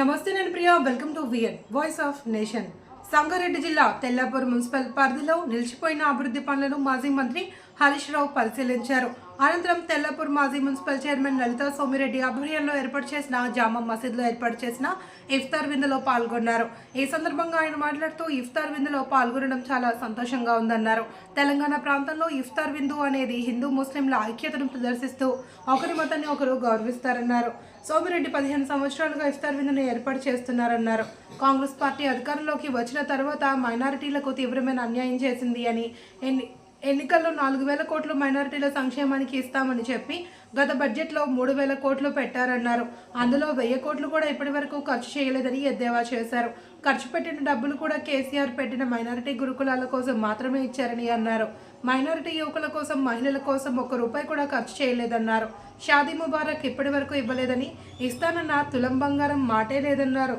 నమస్తే నేను Priya. Welcome to VN voice of nation Sangareddy జిల్లా తెల్లాపూర్ మున్సిపల్ పరిధిలో నిలిచిపోయిన అభివృద్ధి పనులను మాజీ మంత్రి హరీష్ రావు పరిశీలించారు. అనంతరం తెల్లపూర్ మాజీ మున్సిపల్ చైర్మన్ లలిత సోమిరెడ్డి ఆధ్వర్యంలో ఏర్పాటు చేసిన జామా మసీద్లో ఏర్పాటు చేసిన ఇఫ్తార్ విందులో పాల్గొన్నారు. ఈ సందర్భంగా ఆయన మాట్లాడుతూ ఇఫ్తార్ విందులో పాల్గొనడం చాలా సంతోషంగా ఉందన్నారు. తెలంగాణ ప్రాంతంలో ఇఫ్తార్ విందు అనేది హిందూ ముస్లింల ఐక్యతను ప్రదర్శిస్తూ ఒకరి మతాన్ని ఒకరు గౌరవిస్తారన్నారు. సోమిరెడ్డి పదిహేను సంవత్సరాలుగా ఇఫ్తార్ విందును ఏర్పాటు చేస్తున్నారన్నారు. కాంగ్రెస్ పార్టీ అధికారంలోకి వచ్చిన తర్వాత మైనారిటీలకు తీవ్రమైన అన్యాయం చేసింది అని ఎన్నికల్లో నాలుగు వేల కోట్లు మైనారిటీల సంక్షేమానికి ఇస్తామని చెప్పి గత బడ్జెట్లో మూడు వేల కోట్లు పెట్టారన్నారు. అందులో వెయ్యి కోట్లు కూడా ఇప్పటి వరకు ఖర్చు చేయలేదని ఎద్దేవా చేశారు. ఖర్చు పెట్టిన డబ్బులు కూడా కేసీఆర్ పెట్టిన మైనారిటీ గురుకులాల కోసం మాత్రమే ఇచ్చారని అన్నారు. మైనారిటీ యువకుల కోసం మహిళల కోసం ఒక్క రూపాయి కూడా ఖర్చు చేయలేదన్నారు. షాదీ ముబారక్ ఇప్పటి వరకు ఇవ్వలేదని ఇస్తానన్న తులం బంగారం మాటే లేదన్నారు.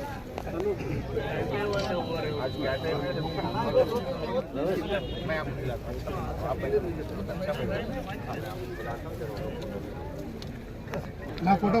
నా ఫోటో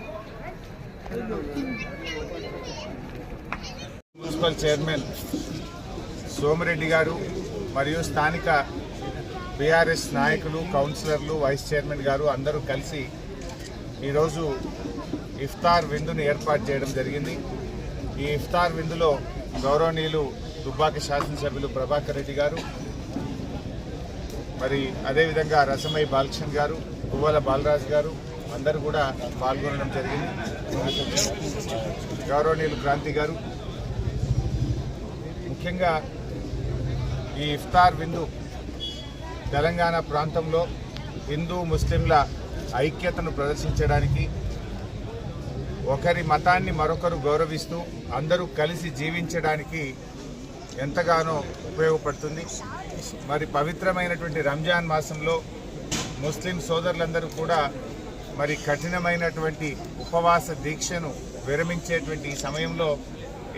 Municipal chairman Somireddy గారు మరియు స్థానిక బీఆర్ఎస్ నాయకులు కౌన్సిలర్లు వైస్ చైర్మన్ గారు అందరూ కలిసి ఈరోజు ఇఫ్తార్ విందును ఏర్పాటు చేయడం జరిగింది. ఈ ఇఫ్తార్ విందులో గౌరవనీయులు దుబ్బాక శాసనసభ్యులు ప్రభాకర్ రెడ్డి గారు మరి అదేవిధంగా రసమై బాలకృష్ణ గారు పువ్వల బాలరాజు గారు అందరూ కూడా పాల్గొనడం జరిగింది. గౌరవనీయులు క్రాంతి గారు ముఖ్యంగా ఈ ఇఫ్తార్ విందు తెలంగాణ ప్రాంతంలో హిందూ ముస్లింల ఐక్యతను ప్రదర్శించడానికి ఒకరి మతాన్ని మరొకరు గౌరవిస్తూ అందరూ కలిసి జీవించడానికి ఎంతగానో ఉపయోగపడుతుంది. మరి పవిత్రమైనటువంటి రంజాన్ మాసంలో ముస్లిం సోదరులందరూ కూడా మరి కఠినమైనటువంటి ఉపవాస దీక్షను విరమించేటువంటి ఈ సమయంలో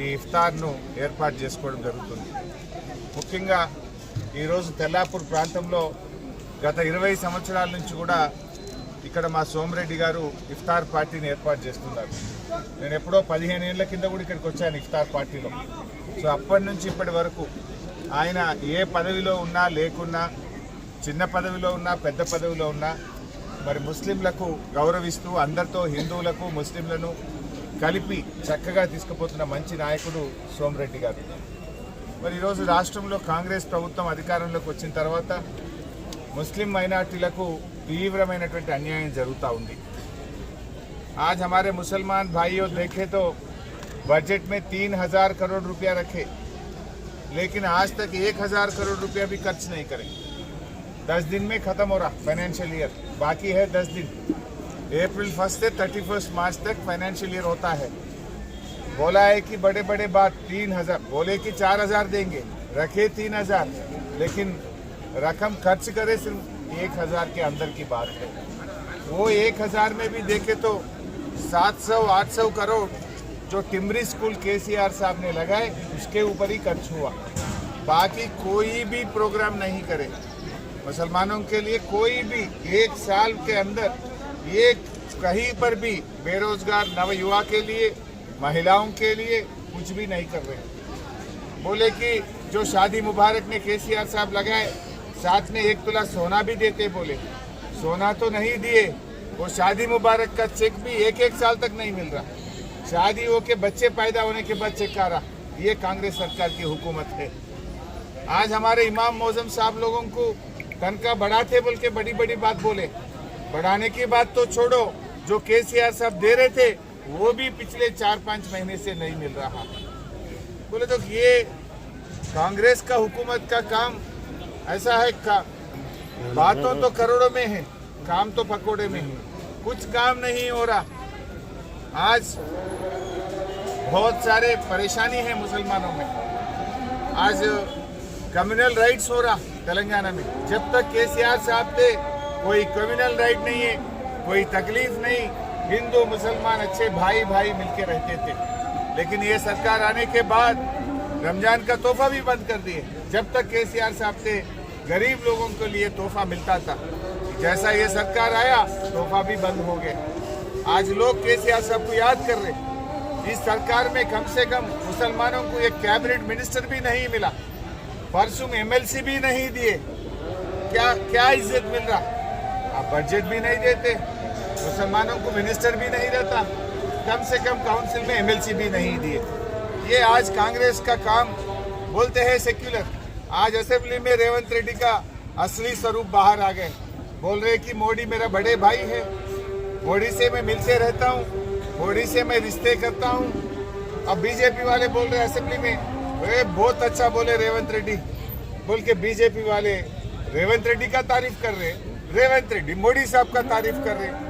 ఈ ఇఫ్తార్ను ఏర్పాటు చేసుకోవడం జరుగుతుంది. ముఖ్యంగా ఈరోజు తెల్లాపూర్ ప్రాంతంలో గత ఇరవై సంవత్సరాల నుంచి కూడా ఇక్కడ మా సోమిరెడ్డి గారు ఇఫ్తార్ పార్టీని ఏర్పాటు చేస్తున్నారు. నేను ఎప్పుడో పదిహేను ఏళ్ళ కింద కూడా ఇక్కడికి వచ్చాను ఇఫ్తార్ పార్టీలో. సో అప్పటి నుంచి ఇప్పటి వరకు ఆయన ఏ పదవిలో ఉన్నా లేకున్నా చిన్న పదవిలో ఉన్నా పెద్ద పదవిలో ఉన్నా మరి ముస్లింలకు గౌరవిస్తూ అందరితో హిందువులకు ముస్లింలను కలిపి చక్కగా తీసుకుపోతున్న మంచి నాయకుడు సోమిరెడ్డి గారు మరి ఈరోజు రాష్ట్రంలో కాంగ్రెస్ ప్రభుత్వం అధికారంలోకి వచ్చిన తర్వాత ముస్లిం మైనార్టీలకు తీవ్రమైనటువంటి అన్యాయం జరుగుతూ ఉంది आज हमारे मुसलमान भाइयों देखे तो बजट में तीन हजार करोड़ रुपया रखे लेकिन आज तक एक हजार करोड़ रुपया भी खर्च नहीं करे दस दिन में खत्म हो रहा फाइनेंशियल ईयर बाकी है दस दिन। अप्रैल फ़र्स्ट से थर्टी फ़र्स्ट मार्च तक फाइनेंशियल ईयर होता है। बोला है कि बड़े बड़े बात तीन हज़ार। बोले कि चार हज़ार देंगे। रखे तीन हज़ार। लेकिन रकम खर्च करे सिर्फ़ एक हज़ार के अंदर की बात है। वो एक हज़ार में भी देखे तो सात सौ, आठ सौ करोड़ जो टिमरी स्कूल केसीआर साहब ने लगाए, उसके ऊपर ही खर्च हुआ। बाकी कोई भी प्रोग्राम नहीं करे। मुसलमानों के लिए कोई भी एक साल के अंदर, एक कहीं पर भी बेरोजगार नवयुवा के लिए, महिलाओं के लिए कुछ भी नहीं कर रहे बोले कि जो शादी मुबारक ने केसीआर साहब लगाए, साथ में एक तुला सोना भी देते बोले। सोना तो नहीं दिए, वो शादी मुबारक का चेक भी एक एक साल तक नहीं मिल रहा। शादी हो के बच्चे पैदा होने के बाद चेक आ रहा, ये कांग्रेस सरकार की हुकूमत है। आज हमारे इमाम मौजम साहब लोगों को तनख्वाह बढ़ाते बोल के बड़ी बड़ी बात बोले। बढ़ाने की बात तो छोड़ो, जो केसीआर साहब दे रहे थे, वो भी पिछले चार पाँच महीने से नहीं मिल रहा। बोले तो ये कांग्रेस का हुकूमत का काम ऐसा है का बातों तो करोड़ों में है, काम तो पकोड़े में है। कुछ काम नहीं हो रहा। आज बहुत सारे परेशानी है मुसलमानों में। आज कम्युनल राइट्स हो रहा, तेलंगाना में। जब तक केसीआर साहब थे, कोई कम्युनल राइट नहीं है, कोई तकलीफ़ नहीं, हिंदू, मुसलमान अच्छे भाई भाई मिलके रहते थे। लेकिन ये सरकार आने के बाद रमज़ान का तोहफा भी बंद कर दिए। जब तक केसीआर साहब थे, गरीब लोगों के लिए तोहफा मिलता था। जैसा ये सरकार आया, तोहफा भी बंद हो गया। आज लोग केसीआर साहब को याद कर रहे इस सरकार में कम से कम मुसलमानों को एक कैबिनेट मिनिस्टर भी नहीं मिला। परसों एमएलसी भी नहीं दिए। क्या क्या इज़्ज़त मिल रहा? आप बजट भी नहीं देते। मुसलमानों को मिनिस्टर भी नहीं रहता। कम से कम काउंसिल में एमएलसी भी नहीं दिए। ये आज कांग्रेस का काम बोलते हैं सेक्युलर आज असेंबली में रेवंत रेड्डी का असली स्वरूप बाहर आ गए। बोल रहे कि मोदी मेरा बड़े भाई है। मोदी से मैं मिलते रहता हूँ। मोदी से मैं रिश्ते करता हूँ। अब बीजेपी वाले बोल रहे असेंबली में वे बहुत अच्छा बोले रेवंत रेड्डी। बोल के बीजेपी वाले, रेवंत रेड्डी का तारीफ़ कर रहे रेवंत रेड्डी, मोदी साहब का तारीफ़ कर रहे